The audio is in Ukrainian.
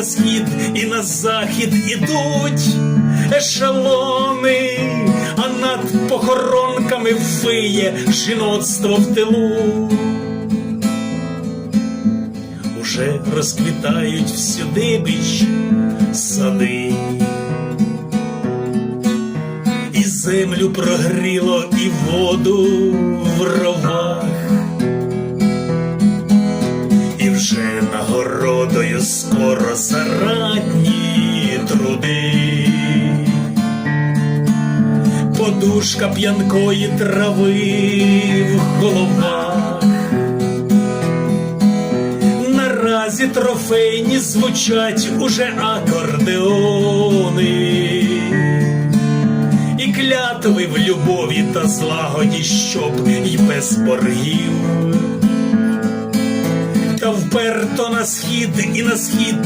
на схід, і на захід ідуть ешелони, а над похоронками виє жіноцтво в тилу. Уже розквітають всюди біч сади, і землю прогріло, і воду в ровах, вже нагородою скоро зарадні труди. Подушка п'янкої трави в головах. Наразі трофейні звучать уже акордеони. І клятви в любові та злагоді, щоб і без боргів. Вперто на схід і на схід